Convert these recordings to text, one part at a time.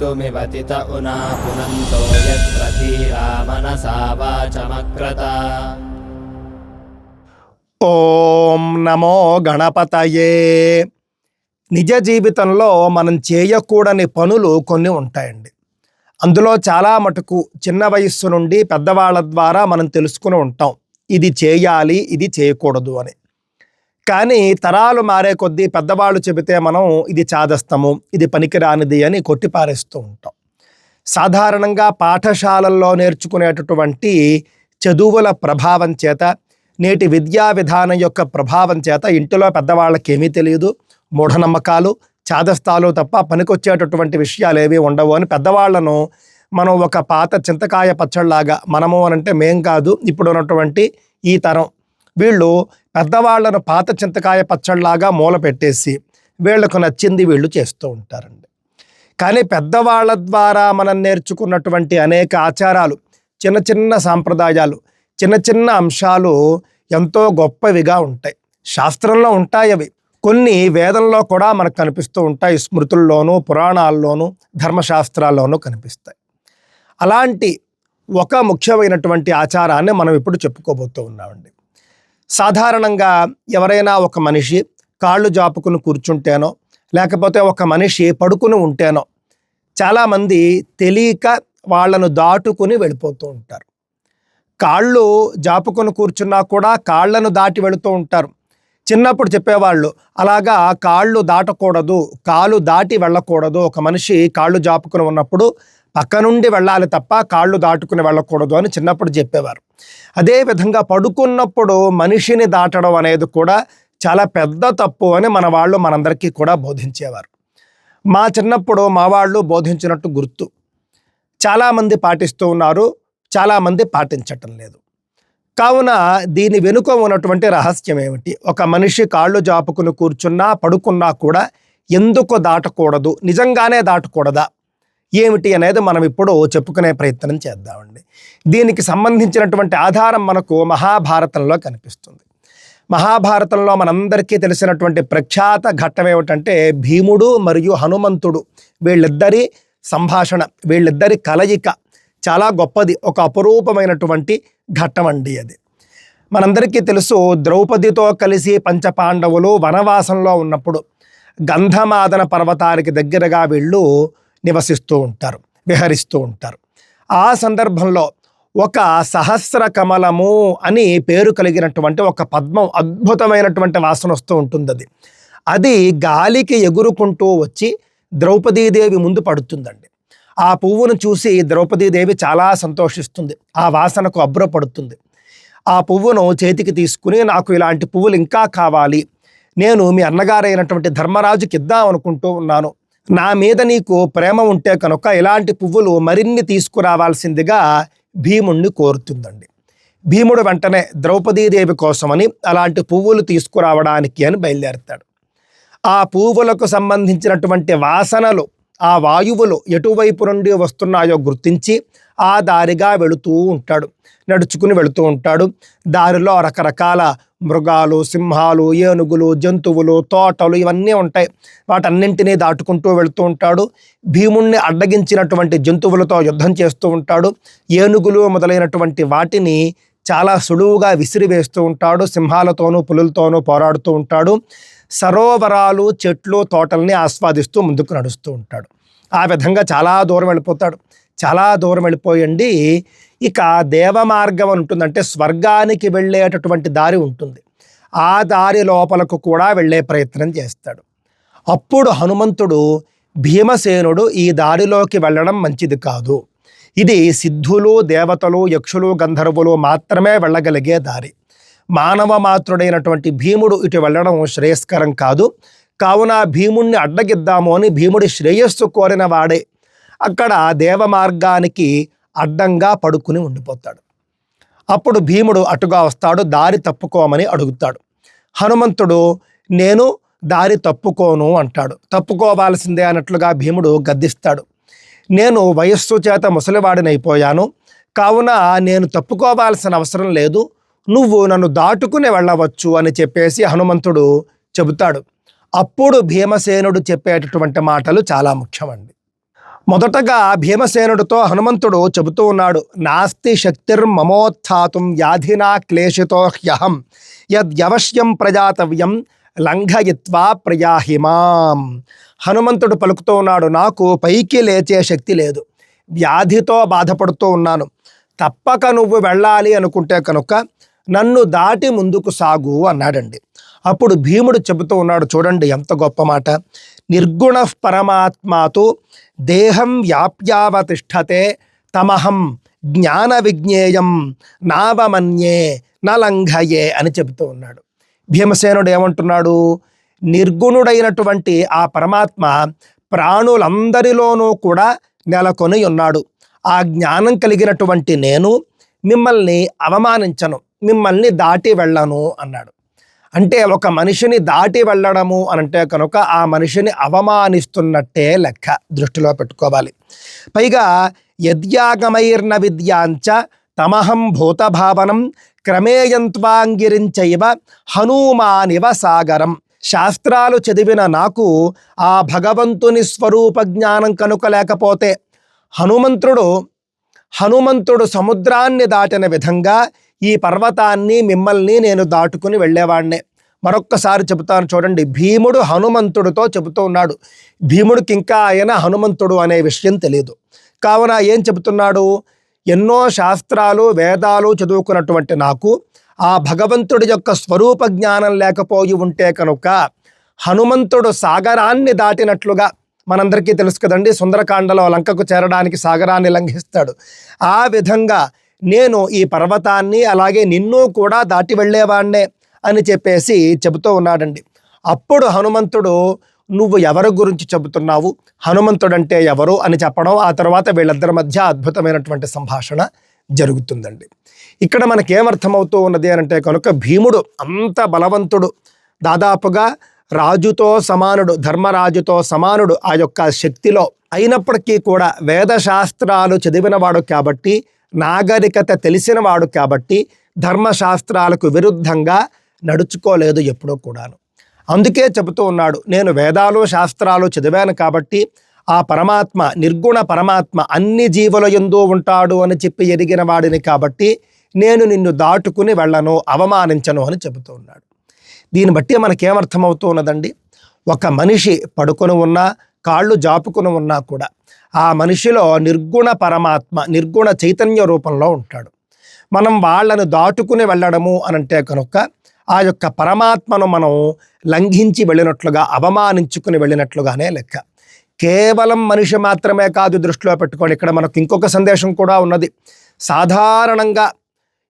कर्तुमिवतित उना पुनन्तो यत्र धीरा मनसा वाचमक्रता ఓం నమో గణపతయే నిజ జీవితంలో మనం చేయకూడని పనులు కొన్ని ఉంటాయండి అందులో చాలా మటుకు చిన్న వయస్సు నుండి పెద్దవాళ్ళ ద్వారా మనం తెలుసుకుని ఉంటాం ఇది చేయాలి ఇది చేయకూడదు అని కానీ తరాలు మారే కొద్దీ పెద్దవాళ్ళు చెబితే మనం ఇది చాదస్తము ఇది పనికిరానిది అని కొట్టిపారేస్తూ ఉంటాం. సాధారణంగా పాఠశాలల్లో నేర్చుకునేటటువంటి చదువుల ప్రభావం చేత నేటి విద్యా విధానం యొక్క ప్రభావం చేత ఇంటిలో పెద్దవాళ్ళకి ఏమీ తెలియదు మూఢనమ్మకాలు చాదస్తాలు తప్ప పనికొచ్చేటటువంటి విషయాలు ఏవి ఉండవు అని పెద్దవాళ్ళను మనం ఒక పాత చింతకాయ పచ్చళ్ళలాగా మనము అనంటే మేం కాదు ఇప్పుడు ఉన్నటువంటి ఈ తరం వీళ్ళు పెద్దవాళ్ళను పాత చింతకాయ పచ్చళ్ళలాగా మూల పెట్టేసి వీళ్ళకు నచ్చింది వీళ్ళు చేస్తూ ఉంటారండి. కానీ పెద్దవాళ్ళ ద్వారా మనం నేర్చుకున్నటువంటి అనేక ఆచారాలు చిన్న చిన్న సాంప్రదాయాలు చిన్న చిన్న అంశాలు ఎంతో గొప్పవిగా ఉంటాయి. శాస్త్రంలో ఉంటాయి అవి. కొన్ని వేదంలో కూడా మనకు కనిపిస్తూ ఉంటాయి. స్మృతుల్లోనూ పురాణాల్లోనూ ధర్మశాస్త్రాల్లోనూ కనిపిస్తాయి. అలాంటి ఒక ముఖ్యమైనటువంటి ఆచారాన్ని మనం ఇప్పుడు చెప్పుకోబోతూ ఉన్నామండి. సాధారణంగా ఎవరైనా ఒక మనిషి కాళ్ళు జాపుకుని కూర్చుంటేనో లేకపోతే ఒక మనిషి పడుకుని ఉంటేనో చాలామంది తెలియక వాళ్ళను దాటుకుని వెళ్ళిపోతూ ఉంటారు. కాళ్ళు జాపుకొని కూర్చున్నా కూడా కాళ్ళను దాటి వెళుతూ ఉంటారు. చిన్నప్పుడు చెప్పేవాళ్ళు అలాగా కాళ్ళు దాటకూడదు కాలు దాటి వెళ్ళకూడదు ఒక మనిషి కాళ్ళు జాపుకుని ఉన్నప్పుడు పక్క నుండి వెళ్ళాలి తప్ప కాళ్ళు దాటుకుని వెళ్ళకూడదు అని చిన్నప్పుడు చెప్పేవారు. అదేవిధంగా పడుకున్నప్పుడు మనిషిని దాటడం అనేది కూడా చాలా పెద్ద తప్పు అని మన వాళ్ళు మనందరికీ కూడా బోధించేవారు. మా చిన్నప్పుడు మా వాళ్ళు బోధించినట్టు గుర్తు. చాలామంది పాటిస్తూ ఉన్నారు చాలామంది పాటించటం లేదు. కావున దీని వెనుక ఉన్నటువంటి రహస్యం ఏమిటి? ఒక మనిషి కాళ్ళు జాపుకుని కూర్చున్నా పడుకున్నా కూడా ఎందుకు దాటకూడదు? నిజంగానే దాటకూడదా? ఏమిటి అనేది మనం ఇప్పుడు చెప్పుకునే ప్రయత్నం చేద్దామండి. దీనికి సంబంధించినటువంటి ఆధారం మనకు మహాభారతంలో కనిపిస్తుంది. మహాభారతంలో మనందరికీ తెలిసినటువంటి ప్రఖ్యాత ఘట్టం ఏమిటంటే భీముడు మరియు హనుమంతుడు వీళ్ళిద్దరి సంభాషణ వీళ్ళిద్దరి కలయిక చాలా గొప్పది ఒక అపురూపమైనటువంటి ఘట్టం అండి అది. మనందరికీ తెలుసు ద్రౌపదితో కలిసి పంచపాండవులు వనవాసంలో ఉన్నప్పుడు గంధమాదన పర్వతానికి దగ్గరగా వీళ్ళు నివసిస్తూ ఉంటారు విహరిస్తూ ఉంటారు. ఆ సందర్భంలో ఒక సహస్ర కమలము అని పేరు కలిగినటువంటి ఒక పద్మం అద్భుతమైనటువంటి వాసన వస్తూ ఉంటుంది అది అది గాలికి ఎగురుకుంటూ వచ్చి ద్రౌపదీదేవి ముందు పడుతుందండి. ఆ పువ్వును చూసి ద్రౌపదీదేవి చాలా సంతోషిస్తుంది. ఆ వాసనకు అబ్బురపడుతుంది. ఆ పువ్వును చేతికి తీసుకుని నాకు ఇలాంటి పువ్వులు ఇంకా కావాలి. నేను మీ అన్నగారైనటువంటి ధర్మరాజుకి ఇద్దాం అనుకుంటూ ఉన్నాను. నా మీద నీకు ప్రేమ ఉంటే కనుక ఇలాంటి పువ్వులు మరిన్ని తీసుకురావాల్సిందిగా భీముణ్ణి కోరుతుందండి. భీముడు వెంటనే ద్రౌపదీదేవి కోసమని అలాంటి పువ్వులు తీసుకురావడానికి అని బయలుదేరుతాడు. ఆ పువ్వులకు సంబంధించినటువంటి వాసనలు ఆ వాయువులు ఎటువైపు నుండి వస్తున్నాయో గుర్తించి ఆ దారిగా వెళుతూ ఉంటాడు. నడుచుకుని వెళుతూ ఉంటాడు. దారిలో రకరకాల మృగాలు సింహాలు ఏనుగులు జంతువులు తోటలు ఇవన్నీ ఉంటాయి. వాటన్నింటినీ దాటుకుంటూ వెళుతూ ఉంటాడు. భీముణ్ణి అడ్డగించినటువంటి జంతువులతో యుద్ధం చేస్తూ ఉంటాడు. ఏనుగులు మొదలైనటువంటి వాటిని చాలా సులువుగా విసిరివేస్తూ ఉంటాడు. సింహాలతోనూ పులులతోనూ పోరాడుతూ ఉంటాడు. సరోవరాలు చెట్లు తోటల్ని ఆస్వాదిస్తూ ముందుకు నడుస్తూ ఉంటాడు. ఆ విధంగా చాలా దూరం వెళ్ళిపోతాడు. చాలా దూరం వెళ్ళిపోయండి. ఇక దేవ మార్గం అని ఉంటుందంటే స్వర్గానికి వెళ్ళేటటువంటి దారి ఉంటుంది. ఆ దారి లోపలకు కూడా వెళ్ళే ప్రయత్నం చేస్తాడు. అప్పుడు హనుమంతుడు భీమసేనుడు ఈ దారిలోకి వెళ్ళడం మంచిది కాదు. ఇది సిద్ధులు దేవతలు యక్షులు గంధర్వులు మాత్రమే వెళ్ళగలిగే దారి. మానవ మాతృడైనటువంటి భీముడు ఇటు వెళ్ళడం శ్రేయస్కరం కాదు. కావున భీముణ్ణి అడ్డగిద్దాము అని భీముడి శ్రేయస్సు కోరిన వాడే అక్కడ దేవ మార్గానికి అడ్డంగా పడుకుని ఉండిపోతాడు. అప్పుడు భీముడు అటుగా వస్తాడు దారి తప్పుకోమని అడుగుతాడు. హనుమంతుడు నేను దారి తప్పుకోను అంటాడు. తప్పుకోవాల్సిందే అన్నట్లుగా భీముడు గద్దిస్తాడు. నేను వయస్సు చేత ముసలివాడినైపోయాను కావున నేను తప్పుకోవాల్సిన అవసరం లేదు. నువ్వు నన్ను దాటుకుని వెళ్ళవచ్చు అని చెప్పేసి హనుమంతుడు చెబుతాడు. అప్పుడు భీమసేనుడు చెప్పేటటువంటి మాటలు చాలా ముఖ్యమండి. మొదటగా భీమసేనుడితో హనుమంతుడు చెబుతూ ఉన్నాడు నాస్తి శక్తిర్మమోత్థాతుం వ్యాధినా క్లేశితో హ్యహం యద్యవశ్యం ప్రజాతవ్యం లంఘయిత్వా ప్రయాహిమాం హనుమంతుడు పలుకుతూ ఉన్నాడు నాకు పైకి లేచే శక్తి లేదు వ్యాధితో బాధపడుతూ ఉన్నాను. తప్పక నువ్వు వెళ్ళాలి అనుకుంటే కనుక నన్ను దాటి ముందుకు సాగు అన్నాడండి. అప్పుడు భీముడు చెబుతూ ఉన్నాడు చూడండి ఎంత గొప్ప మాట నిర్గుణ పరమాత్మతో దేహం వ్యాప్యావతిష్టతే తమహం జ్ఞాన విజ్ఞేయం నావమన్యే నలంఘయే అని చెబుతూ ఉన్నాడు. భీమసేనుడు ఏమంటున్నాడు? నిర్గుణుడైనటువంటి ఆ పరమాత్మ ప్రాణులందరిలోనూ కూడా నెలకొని ఉన్నాడు. ఆ జ్ఞానం కలిగినటువంటి నేను మిమ్మల్ని అవమానించను మిమ్మల్ని దాటి వెళ్ళను అన్నాడు. అంటే ఒక మనిషిని దాటి వెళ్ళడము అంటే కనుక ఆ మనిషిని అవమానిస్తున్నట్టే లెక్క దృష్టిలో పెట్టుకోవాలి. పైగా యద్యాగమైర్న విద్యాంచ తమహం భూతభావనం క్రమేయంత్వాంగిరించైవ హనుమానివ సాగరం. శాస్త్రాలు చదివిన నాకు ఆ భగవంతుని స్వరూప జ్ఞానం కనుక లేకపోతే హనుమంతుడు హనుమంతుడు సముద్రాన్ని దాటిన విధంగా ఈ పర్వతాన్ని మిమ్మల్ని నేను దాటుకుని వెళ్ళేవాడినే మరొక్కసారి చెబుతాను చూడండి భీముడు హనుమంతుడితో చెబుతూ ఉన్నాడు. భీముడికి ఇంకా ఆయన హనుమంతుడు అనే విషయం తెలియదు కావున ఏం చెబుతున్నాడు? ఎన్నో శాస్త్రాలు వేదాలు చదువుకున్నటువంటి నాకు ఆ భగవంతుడి యొక్క స్వరూప జ్ఞానం లేకపోయి ఉంటే కనుక హనుమంతుడు సాగరాన్ని దాటినట్లుగా మనందరికీ తెలుసు కదండి సుందరకాండలో లంకకు చేరడానికి సాగరాన్ని లంఘిస్తాడు. ఆ విధంగా నేను ఈ పర్వతాన్ని అలాగే నిన్ను కూడా దాటి వెళ్ళేవాణ్ణే అని చెప్పేసి చెబుతూ ఉన్నాడండి. అప్పుడు హనుమంతుడు నువ్వు ఎవరి గురించి చెబుతున్నావు? హనుమంతుడంటే ఎవరు? అని చెప్పడం ఆ తర్వాత వీళ్ళిద్దరి మధ్య అద్భుతమైనటువంటి సంభాషణ జరుగుతుందండి. ఇక్కడ మనకేమర్థమవుతూ ఉన్నది అని అంటే కనుక భీముడు అంత బలవంతుడు. దాదాపుగా రాజుతో సమానుడు ధర్మరాజుతో సమానుడు ఆ యొక్క శక్తిలో అయినప్పటికీ కూడా వేదశాస్త్రాలు చదివినవాడు కాబట్టి నాగరికత తెలిసినవాడు కాబట్టి ధర్మశాస్త్రాలకు విరుద్ధంగా నడుచుకోలేదు ఎప్పుడూ కూడాను. అందుకే చెబుతూ ఉన్నాడు నేను వేదాలు శాస్త్రాలు చదివాను కాబట్టి ఆ పరమాత్మ నిర్గుణ పరమాత్మ అన్ని జీవుల ఎందు ఉంటాడు అని చెప్పి ఎరిగిన వాడిని కాబట్టి నేను నిన్ను దాటుకుని వెళ్ళను అవమానించను అని చెబుతూ ఉన్నాడు. దీన్ని బట్టి మనకేమర్థమవుతూ ఉన్నదండి? ఒక మనిషి పడుకొని ఉన్నా కాళ్ళు జాపుకుని ఉన్నా కూడా ఆ మనిషిలో నిర్గుణ పరమాత్మ నిర్గుణ చైతన్య రూపంలో ఉంటాడు. మనం వాళ్ళను దాటుకుని వెళ్ళడము అనంటే కనుక ఆ యొక్క పరమాత్మను మనం లంఘించి వెళ్ళినట్లుగా అవమానించుకుని వెళ్ళినట్లుగానే లెక్క. కేవలం మనిషి మాత్రమే కాదు దృష్టిలో పెట్టుకోండి ఇక్కడ మనకు ఇంకొక సందేశం కూడా ఉన్నది. సాధారణంగా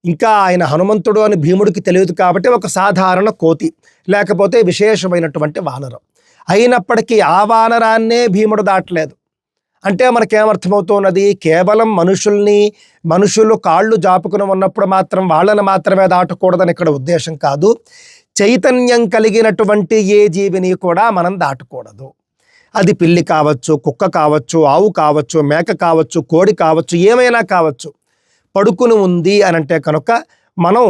ఇంకా ఆయన హనుమంతుడు అని భీముడికి తెలియదు కాబట్టి ఒక సాధారణ కోతి లేకపోతే విశేషమైనటువంటి వానరం. అయినప్పటికీ ఆ వానరాన్నే భీముడు దాటలేదు. అంటే మనకేమర్థమవుతున్నది? కేవలం మనుషుల్ని మనుషులు కాళ్ళు జాపుకుని ఉన్నప్పుడు మాత్రం వాళ్ళని మాత్రమే దాటకూడదని ఇక్కడ ఉద్దేశం కాదు. చైతన్యం కలిగినటువంటి ఏ జీవిని కూడా మనం దాటకూడదు. అది పిల్లి కావచ్చు కుక్క కావచ్చు ఆవు కావచ్చు మేక కావచ్చు కోడి కావచ్చు ఏమైనా కావచ్చు. పడుకుని ఉంది అని అంటే కనుక మనం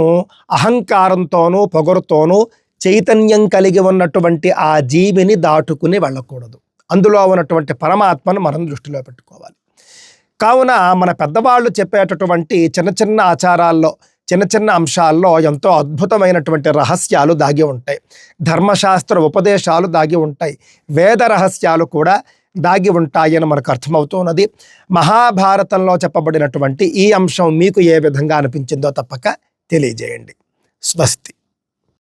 అహంకారంతోనూ పొగరుతోనూ చైతన్యం కలిగి ఉన్నటువంటి ఆ జీవిని దాటుకుని వెళ్ళకూడదు. అందులో ఉన్నటువంటి పరమాత్మను మనం దృష్టిలో పెట్టుకోవాలి. కావున మన పెద్దవాళ్ళు చెప్పేటటువంటి చిన్న చిన్న ఆచారాల్లో చిన్న చిన్న అంశాల్లో ఎంతో అద్భుతమైనటువంటి రహస్యాలు దాగి ఉంటాయి. ధర్మశాస్త్ర ఉపదేశాలు దాగి ఉంటాయి. వేద రహస్యాలు కూడా దాగి ఉంటాయని మనకు అర్థమవుతున్నది. మహాభారతంలో చెప్పబడినటువంటి ఈ అంశం మీకు ఏ విధంగా అనిపించిందో తప్పక తెలియజేయండి. స్వస్తి.